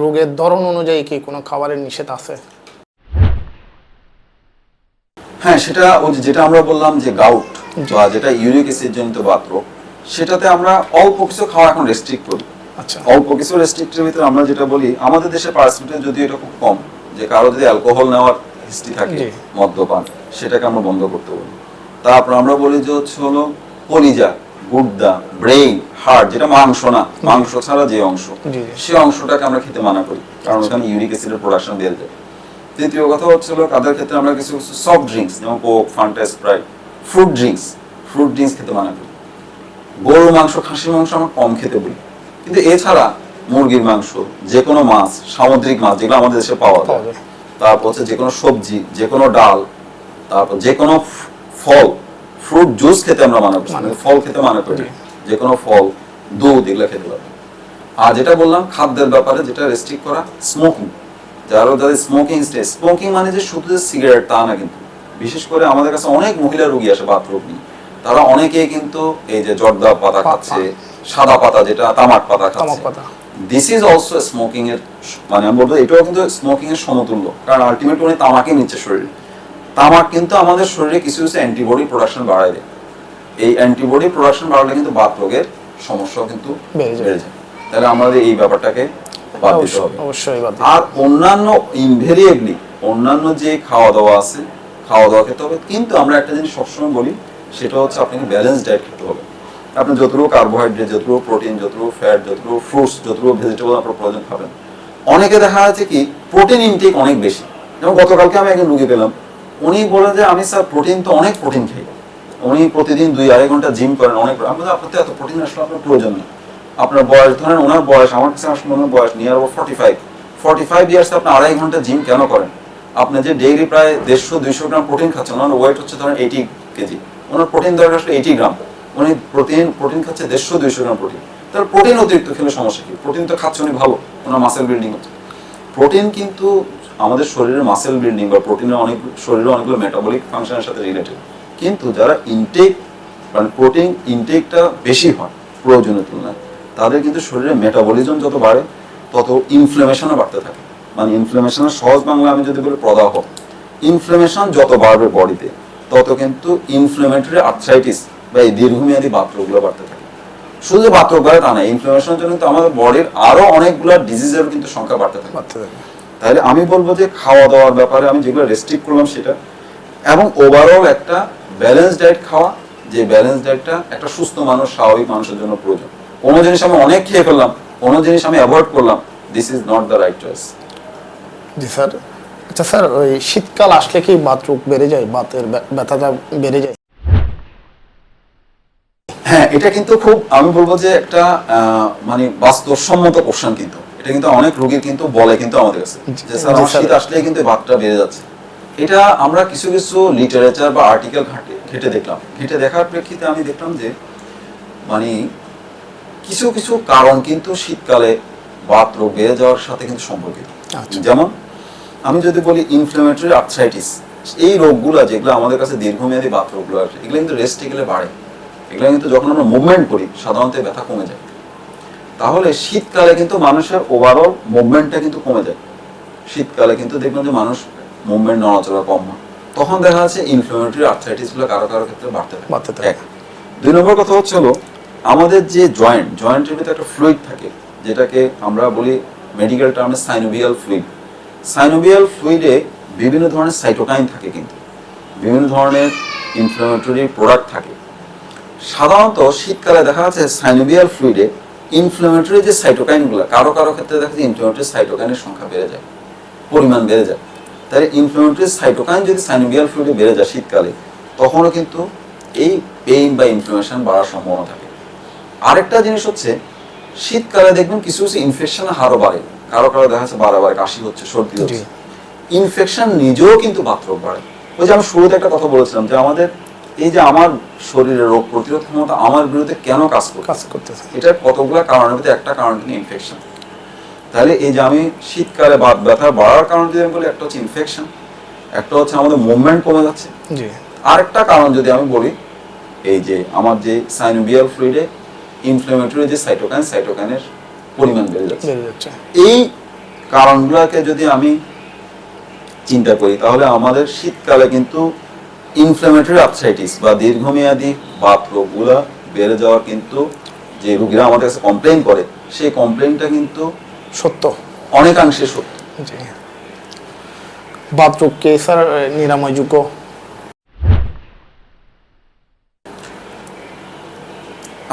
রোগের ধরন অনুযায়ী কি কোনো খাবারের নিষেধ আছে? হ্যাঁ সেটা যেটা আমরা বললাম যে গাউট বা যেটা ইউরিক অ্যাসিড জনিত বাতরোগ সেটাতে আমরা অল্প কিছু খাওয়া এখন রেস্ট্রিক্ট করি। আচ্ছা। অল্প কিছু রেস্ট্রিক্টের ভিতরে আমরা যেটা বলি আমাদের দেশে পার্সেন্টেজ যদিও এটা খুব কম যে কারও যদি অ্যালকোহল নেওয়ার হিস্ট্রি থাকে মদ্যপান সেটাকে আমরা বন্ধ করতে বলি। তারপর আমরা বলি যে হচ্ছে হলো কলিজা। গুর্দা ব্রেইন হার্ট যেটা মাংস না মাংস ছাড়া যে অংশ সে অংশটাকে আমরা খেতে মানা করি কারণ ওখানে ইউরিক অ্যাসিডের প্রোডাকশন বেড়ে যায় তৃতীয় কথা হচ্ছে হলো তাদের ক্ষেত্রে আমরা কিছু কিছু সফট ড্রিঙ্কস যেমন Coke Fanta Sprite fruit drinks fruit drinks খেতে মানা করি। গরু মাংস খাসির মাংস আমরা কম খেতে বলি। কিন্তু এছাড়া মুরগির মাংস যে কোনো মাছ সামুদ্রিক মাছ যেগুলো আমাদের দেশে পাওয়া যায়। তারপর হচ্ছে যে কোনো সবজি যে কোনো ডাল তারপর যে কোনো ফল ফ্রুট জুস খেতে আমরা মানা করি মানা- ফল খেতে মানা করি। যে কোনো ফল দুধ এগুলো খেতে পারবে। আর যেটা বললাম খাদ্যের ব্যাপারে যেটা রেস্ট্রিক্ট করা স্মোকিং যারা যাদের স্মোকিং স্টেজ স্মোকিং মানে যে শুধু যে সিগারেট তা না কিন্তু। বিশেষ করে আমাদের কাছে অনেক মহিলা রোগী আসে বাথরোগ নিয়ে। তারা অনেকেই কিন্তু এই যে জর্দা পাতা খাচ্ছে সাদা পাতা যেটা তামাক পাতা খাচ্ছে। দিস ইজ অলসো স্মোকিং এর মানে আমি বলব এটাও কিন্তু স্মোকিং এর সমতুল্য। কারণ আলটিমেটলি উনি তামাকই নিচ্ছে শরীরে। তামাক কিন্তু আমাদের শরীরে কিছু কিছু অ্যান্টিবডি প্রোডাকশন বাড়ায় দেয়। এই অ্যান্টিবডি প্রোডাকশন বাড়লে কিন্তু বাত রোগের সমস্যাও কিন্তু বেড়ে যায়। তাহলে আমাদের এই ব্যাপারটাকে বাদ দিতে হবে। অবশ্যই বাদ আর অন্যান্য ইনভেরিয়েবলি অন্যান্য যে খাওয়া দাওয়া আছে খাওয়া দাওয়া খেতে হবে। কিন্তু আমরা একটা জিনিস সবসময় বলি সেটা হচ্ছে আপনাকে ব্যালেন্স ডায়েট খেতে হবে। আপনি যতটুকু কার্বোহাইড্রেট যতটুকু প্রোটিন যতটুকু ফ্যাট যতটুকু ফ্রুটস যতটুকু ভেজিটেবল আপনার প্রয়োজন খাবেন। অনেকে দেখা যাচ্ছে কি প্রোটিন ইনটেক অনেক বেশি। যেমন গতকালকে আমি একজন রুগী পেলাম। উনি বলেন যে আমি স্যার প্রোটিন তো অনেক প্রোটিন খাই। উনি প্রতিদিন দুই আড়াই ঘণ্টা জিম করেন অনেক বললাম, আপনার এত প্রোটিন আসলে আপনার প্রয়োজন নেই। আপনার বয়স ধরেন ওনার বয়স আমার কাছে আসলে ওনার বয়স near over forty five forty five years আপনি আড়াই ঘণ্টা জিম কেন করেন? আপনি যে ডেইলি প্রায় দেড়শো দুইশো গ্রাম প্রোটিন খাচ্ছেন ওনার ওয়েট হচ্ছে ধরেন এইটি কেজি। ওনার প্রোটিন দরকার আসলে এইটি গ্রাম। উনি প্রোটিন প্রোটিন খাচ্ছে দেড়শো দুইশো গ্রাম প্রোটিন তাহলে প্রোটিন অতিরিক্ত খেলে সমস্যা কি? প্রোটিন তো খাচ্ছে উনি ভালো ওনার মাসেল বিল্ডিং হচ্ছে। প্রোটিন কিন্তু আমাদের শরীরের মাসেল বিল্ডিং বা প্রোটিনের অনেক শরীরের অনেকগুলো মেটাবলিক ফাংশনের সাথে রিলেটেড কিন্তু যারা ইনটেক মানে প্রোটিন ইনটেকটা বেশি হয় প্রয়োজনের তুলনায়, তাদের কিন্তু শরীরে মেটাবলিজম যত বাড়ে, তত ইনফ্লেমেশনও বাড়তে থাকে। মানে ইনফ্লেমেশনের সহজ বাংলা আমি যদি বলি প্রদাহ। ইনফ্লেমেশন যত বাড়বে বডিতে তত কিন্তু ইনফ্লেমেটরি আর্থ্রাইটিস বা এই দীর্ঘমেয়াদী বাতরোগগুলো বাড়তে থাকে। শুধু বাতরোগ বাড়ে তা না ইনফ্লেমেশনের জন্য কিন্তু আমাদের বডির আরও অনেকগুলো ডিজিজের কিন্তু সংখ্যা বাড়তে থাকে। তাহলে আমি বলব যে খাওয়া দাওয়ার ব্যাপারে আমি যেগুলো রেস্ট্রিক্ট করলাম সেটা। এবং ওভারঅল একটা ব্যালেন্স ডায়েট খাওয়া যে ব্যালেন্স ডায়েটটা একটা সুস্থ মানুষ স্বাভাবিক মানুষের জন্য প্রয়োজন। কোনো জিনিস আমি অনেক খেয়ে ফেললাম কোনো জিনিস আমি অ্যাভয়েড করলাম this is not the right choice G sir. আচ্ছা স্যার ওই শীতকাল আসলে কি বাত রোগ বেড়ে যায়? বাতের ব্যথাটা বেড়ে যায়? হ্যাঁ এটা কিন্তু খুব আমি বলব যে একটা আহ, মানে বাস্তবসম্মত কোশ্চেন কিন্তু। এটা কিন্তু অনেক রোগীর কিন্তু বলে কিন্তু আমাদের কাছে। যে স্যার আমার শীত আসলেই কিন্তু ভাতটা বেড়ে যাচ্ছে। এটা আমরা কিছু কিছু লিটারেচার বা আর্টিকেল ঘাটে ঘেটে দেখলাম। ঘেটে দেখার প্রেক্ষিতে আমি দেখলাম যে মানে কিছু কিছু কারণ কিন্তু শীতকালে বাত রোগ বেড়ে যাওয়ার সাথে কিন্তু সম্পর্কিত। আচ্ছা। যেমন আমি যদি বলি ইনফ্লামেটরি আর্থ্রাইটিস এই রোগগুলো যেগুলো আমাদের কাছে দীর্ঘমেয়াদী বাত রোগগুলো আছে এগুলো কিন্তু রেস্টে গেলে বাড়ে। এগুলো কিন্তু যখন আমরা মুভমেন্ট করি সাধারণত ব্যথা কমে যায়। তাহলে শীতকালে কিন্তু মানুষের ওভারঅল মুভমেন্টটা কিন্তু কমে যায়। শীতকালে কিন্তু দেখবেন যে মানুষ মুভমেন্ট নড়াচড়া কম হয়। তখন দেখা যাচ্ছে ইনফ্লামেটরি আর্থ্রাইটিসগুলো কারও কারও ক্ষেত্রে বাড়তে থাকে। বাড়তে থাকে। এক। দুই নম্বর কথা হচ্ছে হলো আমাদের যে জয়েন্ট জয়েন্টের ভিতরে একটা ফ্লুইড থাকে যেটাকে আমরা বলি মেডিকেল টার্মে সাইনোভিয়াল ফ্লুইড সাইনোভিয়াল ফ্লুইডে বিভিন্ন ধরনের সাইটোকাইন থাকে কিন্তু। বিভিন্ন ধরনের ইনফ্লামেটরি প্রোডাক্ট থাকে। সাধারণত শীতকালে দেখা যাচ্ছে সাইনোভিয়াল ফ্লুইডে ইনফ্লামেটরি যে সাইটোকাইনগুলো কারও কারও ক্ষেত্রে দেখা যাচ্ছে ইনফ্লামেটরি সাইটোকাইনের সংখ্যা বেড়ে যায় পরিমাণ বেড়ে যায়। তাহলে ইনফ্লামেটরি সাইটোকাইন যদি সাইনোভিয়াল ফ্লুইডে বেড়ে যায় শীতকালে তখনও কিন্তু এই পেইন বা ইনফ্লামেশন বাড়ার সম্ভাবনা থাকে। আরেকটা জিনিস হচ্ছে শীতকালে দেখবেন কিছু কিছু ইনফেকশনের হারও বাড়ে। কারও কারও দেখা যাচ্ছে বারে বারে কাশি হচ্ছে সর্দি হচ্ছে। ইনফেকশন নিজেও কিন্তু বাতরোগ বাড়ে। ওই যে আমি শুরুতে একটা কথা বলেছিলাম যে আমাদের এই যে আমার শরীরে রোগ প্রতিরোধ ক্ষমতা আমার বিরুদ্ধে কেন কাজ করছে? কাজ করতেছে। এটার কতগুলো কারণের ভিতরে একটা কারণ কিন্তু ইনফেকশন তাহলে এই যে আমি শীতকালে বাত ব্যথা বাড়ার কারণ যদি আমি বলি একটা হচ্ছে ইনফেকশন একটা হচ্ছে আমাদের মুভমেন্ট কমে যাচ্ছে। আরেকটা কারণ যদি আমি বলি এই যে আমার যে সাইনোভিয়াল ফ্লুইডে ইনফ্লেমেটরি যে সাইটোকাইন সাইটোকাইনের পরিমাণ বেড়ে যাচ্ছে। এই কারণগুলোকে যদি আমি চিন্তা করি তাহলে আমাদের শীতকালে কিন্তু ইনফ্লামেটরি আর্থ্রাইটিস বা দীর্ঘমেয়াদী বাত রোগগুলা বেড়ে যাওয়ার কিন্তু যে রোগীরা আমাদের কাছে কমপ্লেন করে সেই কমপ্লেনটা কিন্তু সত্য। অনেকাংশে সত্য। জি। বাথরুমকে স্যার নিরাময়যোগ্য।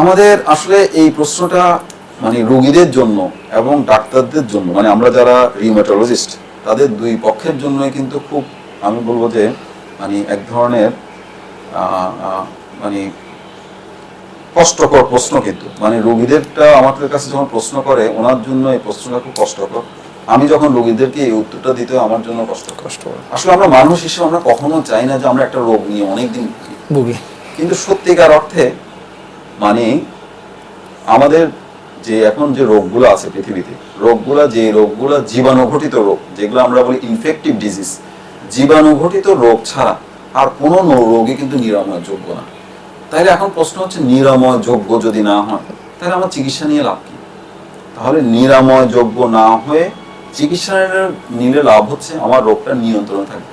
আমাদের আসলে এই প্রশ্নটা মানে রোগীদের জন্য এবং ডাক্তারদের জন্য মানে আমরা যারা রিউমেটোলজিস্ট তাদের দুই পক্ষের জন্যই কিন্তু খুব আমি বলব যে মানে এক ধরনের মানে কষ্টকর প্রশ্ন কিন্তু। মানে রোগীদেরটা আমাদের কাছে যখন প্রশ্ন করে ওনার জন্য এই প্রশ্নটা খুব কষ্টকর। আমি যখন রোগীদেরকে এই উত্তরটা দিতে আমার জন্য কষ্টকর। কষ্ট আসলে আমরা মানুষ হিসেবে আমরা কখনো চাই না যে আমরা একটা রোগ নিয়ে অনেকদিন ভুগি। কিন্তু সত্যিকার অর্থে মানে আমাদের যে এখন যে রোগগুলো আছে পৃথিবীতে রোগগুলা যে রোগগুলা জীবাণুঘটিত রোগ যেগুলো আমরা বলি ইনফেক্টিভ ডিজিজ জীবাণুঘটিত রোগ ছাড়া আর কোনো রোগই কিন্তু নিরাময় যোগ্য না। তাহলে এখন প্রশ্ন হচ্ছে নিরাময় যোগ্য যদি না হয় তাহলে আমার চিকিৎসা নিয়ে লাভ কি? তাহলে নিরাময় যোগ্য না হয়ে চিকিৎসা নিলে লাভ হচ্ছে আমার রোগটা নিয়ন্ত্রণে থাকবে।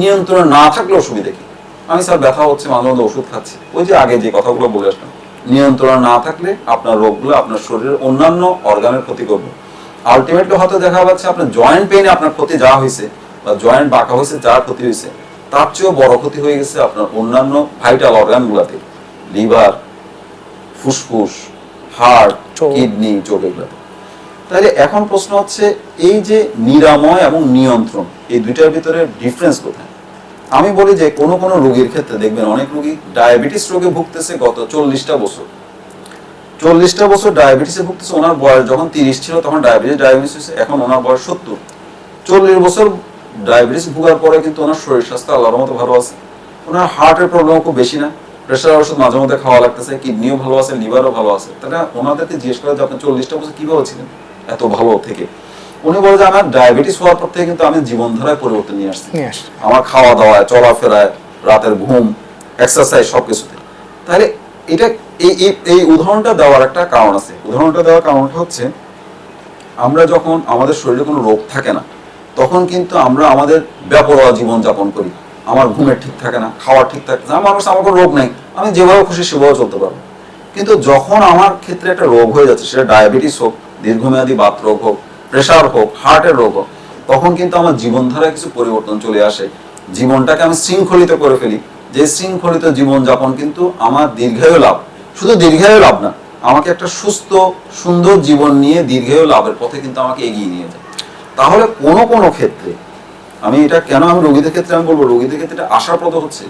নিয়ন্ত্রণে না থাকলে অসুবিধা কি? আমি স্যার ব্যথা হচ্ছে, মাঝে মধ্যে ওষুধ খাচ্ছি। ওই যে আগে যে কথাগুলো বলে আসলাম, নিয়ন্ত্রণ না থাকলে আপনার রোগগুলো আপনার শরীরের অন্যান্য অর্গানের ক্ষতি করবে। আলটিমেটলি হয়তো দেখা যাচ্ছে আপনার জয়েন্ট পেইনে আপনার ক্ষতি যা হয়েছে বা জয়েন্ট বাঁকা হয়েছে যা ক্ষতি হয়েছে তার চেয়েও বড় ক্ষতি হয়ে গেছে আপনার অন্যান্য ভাইটাল অর্গানগুলোতে লিভার ফুসফুস হার্ট কিডনি চোখ এগুলোতে। তাহলে এখন প্রশ্ন হচ্ছে এই যে নিরাময় এবং নিয়ন্ত্রণ এই দুইটার ভিতরে ডিফারেন্স কোথায়? আমি বলি যে কোনো কোনো রোগীর ক্ষেত্রে দেখবেন অনেক রোগী ডায়াবেটিস রোগে ভুগতেছে গত চল্লিশটা বছর। চল্লিশটা বছর ডায়াবেটিসে ভুগতেছে ওনার বয়স যখন তিরিশ ছিল তখন ডায়াবেটিস ডায়াবেটিস হয়েছে এখন ওনার বয়স সত্তর। চল্লিশ বছর ডায়াবেটিস ভোগার পরে কিন্তু ওনার শরীর স্বাস্থ্য আল্লাহর মতো ভালো আছে। ওনার হার্টের প্রবলেম খুব বেশি না। প্রেশার ওষুধ মাঝে মধ্যে খাওয়া লাগতেছে কিডনিও ভালো আছে লিভারও ভালো আছে। তাহলে ওনাদেরকে জিজ্ঞেস করে যে আপনি চল্লিশটা বছর কীভাবে ছিলেন? এত ভালো থেকে। উনি বলে যে আমার ডায়াবেটিস হওয়ার পর থেকে কিন্তু আমি জীবনধারায় পরিবর্তন নিয়ে আসছি। আমার খাওয়া দাওয়ায় চলাফেরায় রাতের ঘুম এক্সারসাইজ সবকিছুতে। তাহলে এটা এই এই উদাহরণটা দেওয়ার একটা কারণ আছে। উদাহরণটা দেওয়ার কারণটা হচ্ছে আমরা যখন আমাদের শরীরে কোনো রোগ থাকে না তখন কিন্তু আমরা আমাদের বেপরোয়া জীবন যাপন করি। আমার ঘুমের ঠিক থাকে না খাওয়ার ঠিক থাকে না আমার আমার কোনো রোগ নেই, আমি যেভাবে খুশি সেভাবে চলতে পারব। কিন্তু যখন আমার ক্ষেত্রে একটা রোগ হয়ে যাচ্ছে, সেটা ডায়াবেটিস হোক, দীর্ঘমেয়াদী বাত রোগ হোক, প্রেশার হোক, হার্টের রোগ হোক, তখন কিন্তু আমার জীবনধারায় কিছু পরিবর্তন চলে আসে। জীবনটাকে আমি শৃঙ্খলিত করে ফেলি। যে শৃঙ্খলিত জীবনযাপন কিন্তু আমার দীর্ঘায়ু লাভ। শুধু দীর্ঘায়ু লাভ না, আমাকে একটা সুস্থ, সুন্দর জীবন নিয়ে দীর্ঘায়ু লাভের পথে কিন্তু আমাকে এগিয়ে নিয়ে যায়। তাহলে কোনো কোনো ক্ষেত্রে আমি এটা কেন আমি রোগীদের ক্ষেত্রে আমি বলব? রোগীদের ক্ষেত্রে এটা আশাপ্রদ হচ্ছে।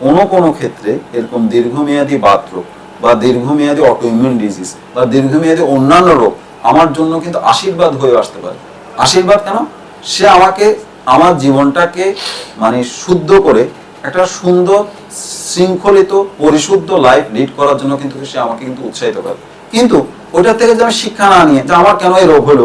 কোনো কোনো ক্ষেত্রে এরকম দীর্ঘমেয়াদী বাতরোগ বা দীর্ঘমেয়াদী অটোইমিউন ডিজিজ বা দীর্ঘমেয়াদী অন্যান্য রোগ আমার জন্য কিন্তু আশীর্বাদ হয়ে আসতে পারে। আশীর্বাদ কেন? সে আমাকে, আমার জীবনটাকে মানে শুদ্ধ করে একটা সুন্দর, শৃঙ্খলিত, পরিশুদ্ধ লাইফ লিড করার জন্য কিন্তু সে আমাকে কিন্তু উৎসাহিত করে। কিন্তু ওইটা থেকে যে আমি শিক্ষা না নিয়ে যে আমার কেন এই রোগ হলো?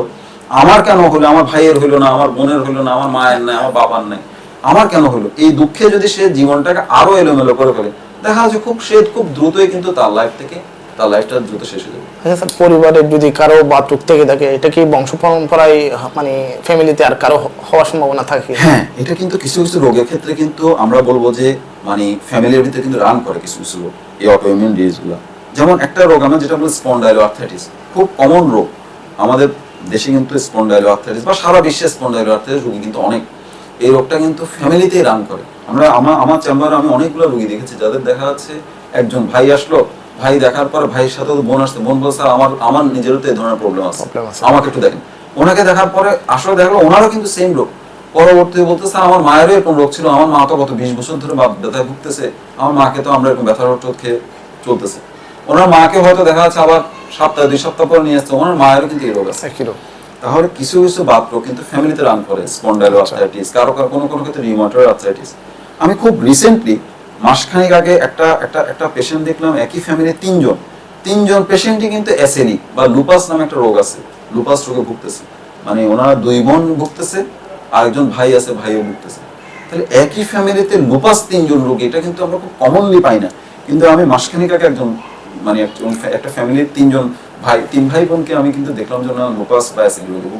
আমার কেন হলো? আমার ভাইয়ের হলো না আমার বোনের হলো না আমার মায়ের নাই আমার বাবার নাই। আমার কেন হলো? এই দুঃখে যদি সে জীবনটাকে আরও এলোমেলো করে ফেলে দেখা যাচ্ছে খুব সে খুব দ্রুতই কিন্তু তার লাইফ থেকে তার লাইফটা দ্রুত শেষ হয়ে যাবে। আচ্ছা স্যার পরিবারের যদি কারও বাথরুম থেকে থাকে এটা কি বংশ পরম্পরায় মানে ফ্যামিলিতে আর কারও হওয়ার সম্ভাবনা থাকে? হ্যাঁ এটা কিন্তু কিছু কিছু রোগের ক্ষেত্রে কিন্তু আমরা বলব যে মানে ফ্যামিলির ভিতরে কিন্তু রান করে কিছু কিছু রোগ এই অটোইমিউন ডিজিজগুলো যেমন একটা রোগ আমরা যেটা বলি স্পন্ডাইলো আর্থাইটিস খুব কমন রোগ। আমাদের দেশে কিন্তু স্পন্ডাইলো আর্থাইটিস বা সারা বিশ্বে স্পন্ডাইলো আর্থাইটিস রোগী কিন্তু অনেক। এই রোগটা কিন্তু ফ্যামিলিতেই রান করে। আমরা আমার আমার চেম্বারে আমি অনেকগুলো রোগী দেখেছি যাদের দেখা যাচ্ছে একজন ভাই আসলো ভাই দেখার পর ভাইয়ের সাথে বোন আসছে বোন বলছে আমার আমার নিজেরও তো এই ধরনের প্রবলেম আছে। আমাকে একটু দেখেন। ওনাকে দেখার পরে আসলে দেখল ওনারও কিন্তু সেম রোগ। পরবর্তী বলতে স্যার আমার মায়েরও এরকম রোগ ছিল। আমার মা তো গত বিশ বছর ধরে ব্যথায় ভুগতেছে। আমার মাকে তো আমরা এরকম ব্যথার ওষুধ খেয়ে চলতেছে। ওনার মাকে হয়তো দেখা যাচ্ছে আবার সপ্তাহে দুই সপ্তাহ পরে নিয়ে আসছে ওনার মায়েরও কিন্তু এই রোগ আছে। একই রোগ। তাহলে কিছু কিছু বাত রোগ কিন্তু ফ্যামিলিতে রান করে স্পন্ডাইলো আর্থ্রাইটিস কারও কারও কোনো কোনো ক্ষেত্রে রিউমাটয়েড আর্থ্রাইটিস আমি খুব রিসেন্টলি মাসখানেক আগে একটা একটা একটা পেশেন্ট দেখলাম একই ফ্যামিলির তিনজন। তিনজন পেশেন্টই কিন্তু এসএলই বা লুপাস নামে একটা রোগ আছে। লুপাস রোগে ভুগতেছে। মানে ওনারা দুই বোন ভুগতেছে আর একজন ভাই আছে ভাইও ভুগতেছে। তাহলে একই ফ্যামিলিতে লুপাস তিনজন রোগী এটা কিন্তু আমরা খুব কমনলি পাই না। কিন্তু আমি মাসখানেক আগে একজন মানে একটা ফ্যামিলির তিনজন ভাই তিন ভাই বোনকে আমি কিন্তু দেখলাম যে না লোকাস বা অ্যাসিড রোগে